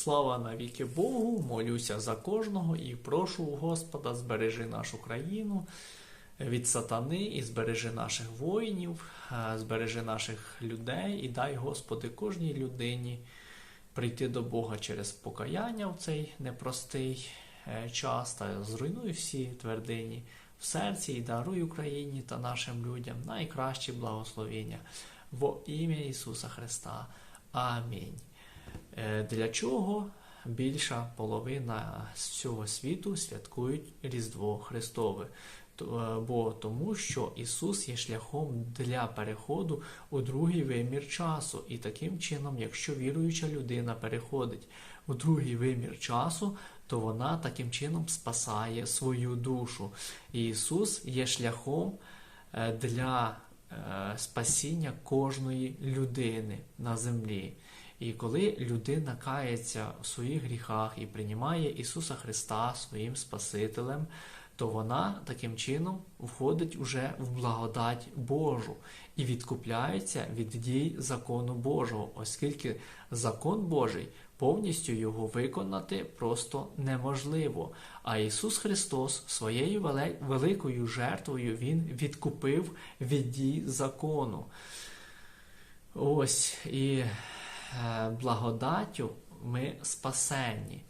Слава навіки Богу, молюся за кожного і прошу у Господа, збережи нашу країну від сатани і збережи наших воїнів, збережи наших людей і дай, Господи, кожній людині прийти до Бога через покаяння в цей непростий е, час та зруйнуй всі твердині в серці і даруй Україні та нашим людям найкращі благословення во ім'я Ісуса Христа. Амінь. Е, Для чого більша половина з всього світу святкують Різдво Христове? Е, Бо тому, що Ісус є шляхом для переходу у другий вимір часу, і таким чином, якщо віруюча людина переходить у другий вимір часу, то вона таким чином спасає свою душу. І Ісус є шляхом е, для спасіння кожної людини на землі. І коли людина кається у своїх гріхах і приймає Ісуса Христа своїм Спасителем, то вона таким чином входить уже в благодать Божу і відкупляється від дій закону Божого, оскільки закон Божий повністю його виконати просто неможливо. А Ісус Христос своєю великою жертвою Він відкупив від дій закону. Ось і благодаттю ми спасенні.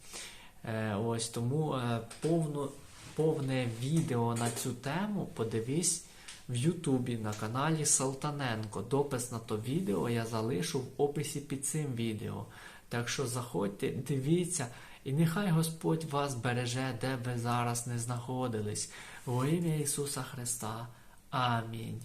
Е, ось тому е, повну, повне відео на цю тему подивись в Ютубі на каналі Салтаненко. Допис на то відео я залишу в описі під цим відео. Так що заходьте, дивіться, і нехай Господь вас береже, де ви зараз не знаходились. Во ім'я Ісуса Христа. Амінь.